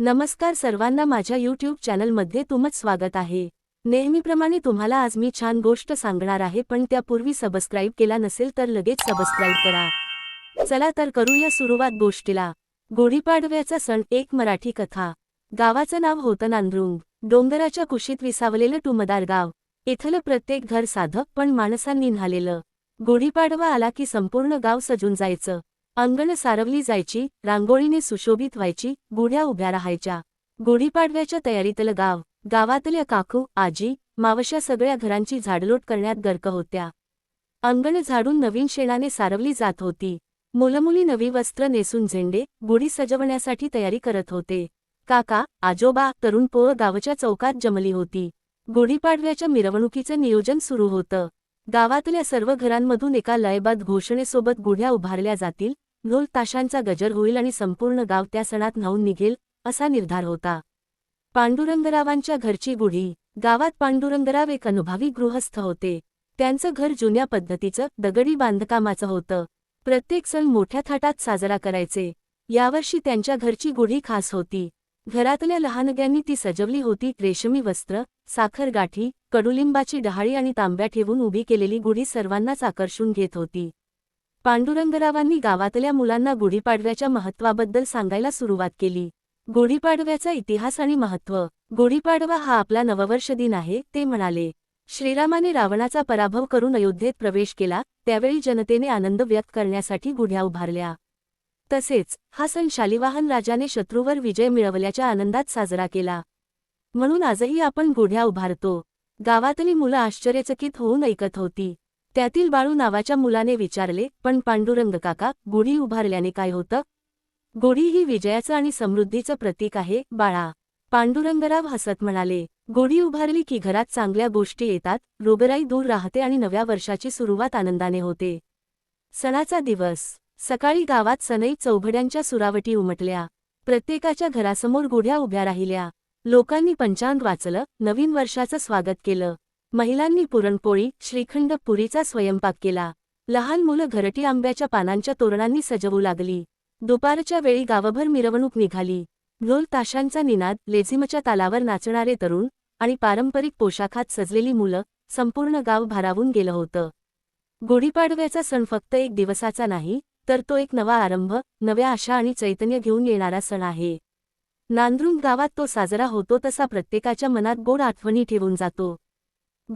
नमस्कार सर्वांना माझ्या यूट्यूब चॅनलमध्ये तुमच स्वागत आहे. नेहमीप्रमाणे तुम्हाला आज मी छान गोष्ट सांगणार आहे पण त्यापूर्वी सबस्क्राईब केला नसेल तर लगेच सबस्क्राईब करा. चला तर करूया सुरुवात गोष्टीला. गुढीपाडव्याचा सण एक मराठी कथा. गावाचं नाव होतं नांद्रुंग. डोंगराच्या कुशीत विसावलेलं टुमदार गाव. इथलं प्रत्येक घर साधक पण माणसांनी न्हालेलं. गुढीपाडवा आला की संपूर्ण गाव सजून जायचं. अंगण सारवली जायची रांगोळीने सुशोभित व्हायची गुढ्या उभ्या राहायच्या. गुढीपाडव्याच्या तयारीतलं गाव गावातल्या काकू आजी मावश्या सगळ्या घरांची झाडलोट करण्यात गर्क होत्या. अंगण झाडून नवीन शेणाने सारवली जात होती. मुलमुली नवी वस्त्र नेसून झेंडे गुढी सजवण्यासाठी तयारी करत होते. काका आजोबा तरुण पोळ गावच्या चौकात जमली होती. गुढीपाडव्याच्या मिरवणुकीचं नियोजन सुरू होतं. गावातल्या सर्व घरांमधून एका लयबाद घोषणेसोबत गुढ्या उभारल्या जातील ढोल ताशांचा गजर होईल आणि संपूर्ण गाव त्या सणात न्हावून निघेल असा निर्धार होता. पांडुरंगरावांच्या घरची गुढी गावात पांडुरंगराव एक अनुभवी गृहस्थ होते. त्यांचं घर जुन्या पद्धतीचं दगडी बांधकामाचं होतं. प्रत्येक सण मोठ्या थाटात साजरा करायचे. यावर्षी त्यांच्या घरची गुढी खास होती. घरातल्या लहानग्यांनी ती सजवली होती रेशमी वस्त्र साखर गाठी कडुलिंबाची डहाळी आणि तांब्या ठेवून उभी केलेली गुढी सर्वांनाच आकर्षून घेत होती. पांडुरंगरावांनी गावातल्या मुलांना गुढीपाडव्याच्या महत्त्वाबद्दल सांगायला सुरुवात केली. गुढीपाडव्याचा इतिहास आणि महत्त्व. गुढीपाडवा हा आपला नववर्ष दिन आहे ते म्हणाले. श्रीरामाने रावणाचा पराभव करून अयोध्येत प्रवेश केला त्यावेळी जनतेने आनंद व्यक्त करण्यासाठी गुढ्या उभारल्या. तसेच हा सण शालिवाहन राजाने शत्रूवर विजय मिळवल्याच्या आनंदात साजरा केला. म्हणून आजही आपण गुढ्या उभारतो. गावातली मुलं आश्चर्यचकित होऊन ऐकत होती. त्यातील बाळू नावाच्या मुलाने विचारले पण पांडुरंग काका गुढी उभारल्याने काय होतं? गुढी ही विजयाचं आणि समृद्धीचं प्रतीक आहे बाळा. पांडुरंगराव हसत म्हणाले गुढी उभारली की घरात चांगल्या गोष्टी येतात रोगराई दूर राहते आणि नव्या वर्षाची सुरुवात आनंदाने होते. सणाचा दिवस. सकाळी गावात सनई चौघड्यांच्या सुरावटी उमटल्या. प्रत्येकाच्या घरासमोर गुढ्या उभ्या राहिल्या. लोकांनी पंचांग वाचलं नवीन वर्षाचं स्वागत केलं. महिलांनी पुरणपोळी श्रीखंड पुरीचा स्वयंपाक केला. लहान मुलं घरटी आंब्याच्या पानांच्या तोरणांनी सजवू लागली. दुपारच्या वेळी गावभर मिरवणूक निघाली. ढोल ताशांचा निनाद लेझिमच्या तालावर नाचणारे तरुण आणि पारंपरिक पोशाखात सजलेली मुलं संपूर्ण गाव भारावून गेलं होतं. गुढीपाडव्याचा सण फक्त एक दिवसाचा नाही तर तो एक नवा आरंभ नव्या आशा आणि चैतन्य घेऊन येणारा सण आहे. नांद्रुंग गावात तो साजरा होतो तसा प्रत्येकाच्या मनात गोड आठवणी ठेवून जातो.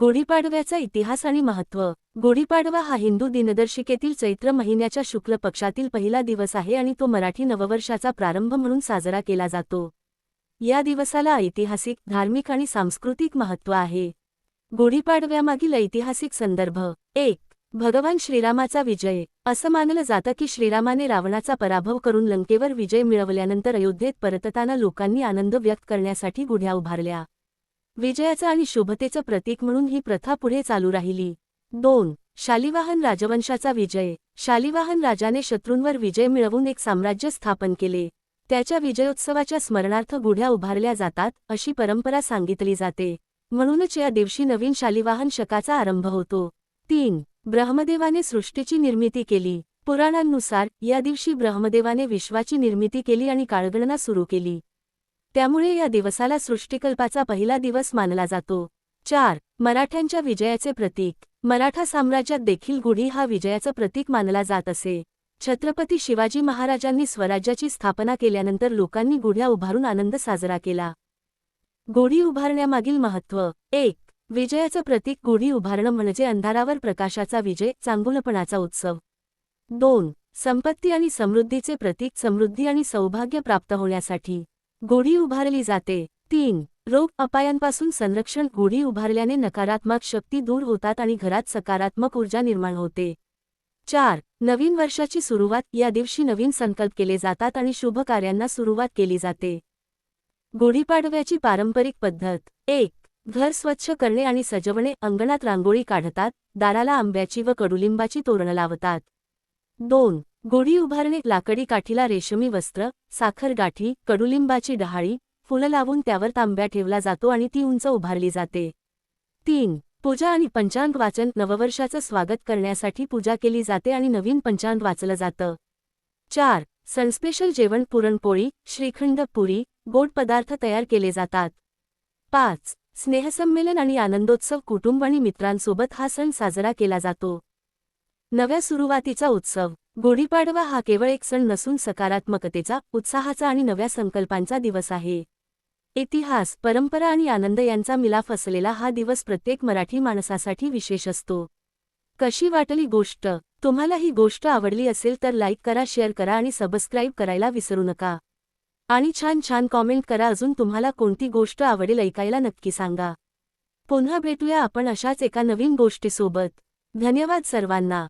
गुढीपाडव्याचा इतिहास आणि महत्त्व. गुढीपाडवा हा हिंदू दिनदर्शिकेतील चैत्र महिन्याच्या शुक्ल पक्षातील पहिला दिवस आहे आणि तो मराठी नववर्षाचा प्रारंभ म्हणून साजरा केला जातो. या दिवसाला ऐतिहासिक धार्मिक आणि सांस्कृतिक महत्त्व आहे. गुढीपाडव्यामागील ऐतिहासिक संदर्भ. एक भगवान श्रीरामाचा विजय. असं मानलं जातं की श्रीरामाने रावणाचा पराभव करून लंकेवर विजय मिळवल्यानंतर अयोध्येत परतताना लोकांनी आनंद व्यक्त करण्यासाठी गुढ्या उभारल्या. विजयाचं आणि शुभतेचं प्रतीक म्हणून ही प्रथा पुढे चालू राहिली. दोन शालिवाहन राजवंशाचा विजय. शालिवाहन राजाने शत्रूंवर विजय मिळवून एक साम्राज्य स्थापन केले. त्याच्या विजयोत्सवाच्या स्मरणार्थ गुढ्या उभारल्या जातात अशी परंपरा सांगितली जाते. म्हणूनच या दिवशी नवीन शालिवाहन शकाचा आरंभ होतो. तीन ब्रह्मदेवाने सृष्टीची निर्मिती केली. पुराणांनुसार या दिवशी ब्रह्मदेवाने विश्वाची निर्मिती केली आणि काळगणना सुरू केली. त्यामुळे या दिवसाला सृष्टिकल्पाचा पहिला दिवस मानला जातो. चार मराठ्यांच्या विजयाचे प्रतीक. मराठा साम्राज्यात देखील गुढी हा विजयाचं प्रतीक मानला जात असे. छत्रपती शिवाजी महाराजांनी स्वराज्याची स्थापना केल्यानंतर लोकांनी गुढ्या उभारून आनंद साजरा केला. गुढी उभारण्यामागील महत्त्व. एक विजयाचं प्रतीक गुढी उभारणं म्हणजे अंधारावर प्रकाशाचा विजय चांगुलपणाचा उत्सव. दोन संपत्ती आणि समृद्धीचे प्रतीक समृद्धी आणि सौभाग्य प्राप्त होण्यासाठी. गुढी उभारली जाते. तीन रोग अपायांपासून संरक्षण. गुढी उभारल्याने नकारात्मक शक्ती दूर होतात आणि घरात सकारात्मक ऊर्जा निर्माण होते. चार नवीन वर्षाची सुरुवात. या दिवशी नवीन संकल्प केले जातात आणि शुभ कार्यांना सुरुवात केली जाते. गुढीपाडव्याची पारंपरिक पद्धत. एक घर स्वच्छ करणे आणि सजवणे. अंगणात रांगोळी काढतात दाराला आंब्याची व कडुलिंबाची तोरणं लावतात. दोन गुढी उभारणे लाकडी काठीला रेशमी वस्त्र साखर गाठी कडुलिंबाची डहाळी फुलं लावून त्यावर तांब्या ठेवला जातो आणि ती उंच उभारली जाते. तीन पूजा आणि पंचांग वाचन नववर्षाचं स्वागत करण्यासाठी पूजा केली जाते आणि नवीन पंचांग वाचलं जातं. चार सणस्पेशल जेवण पुरणपोळी श्रीखंड पुरी गोड पदार्थ तयार केले जातात. पाच स्नेहसंमेलन आणि आनंदोत्सव कुटुंब आणि मित्रांसोबत हा सण साजरा केला जातो. नव्या सुरुवातीचा उत्सव. गुढीपाडवा हा केवळ एक सण नसून सकारात्मकतेचा उत्साहाचा आणि नव्या संकल्पांचा दिवस आहे. इतिहास परंपरा आणि आनंद यांचा मिलाफ असलेला हा दिवस प्रत्येक मराठी माणसासाठी विशेष असतो. कशी वाटली गोष्ट? तुम्हाला ही गोष्ट आवडली असेल तर लाईक करा शेअर करा आणि सबस्क्राईब करायला विसरू नका. आणि छान छान कॉमेंट करा अजून तुम्हाला कोणती गोष्ट आवडेल ऐकायला नक्की सांगा. पुन्हा भेटूया आपण अशाच एका नवीन गोष्टीसोबत. धन्यवाद सर्वांना.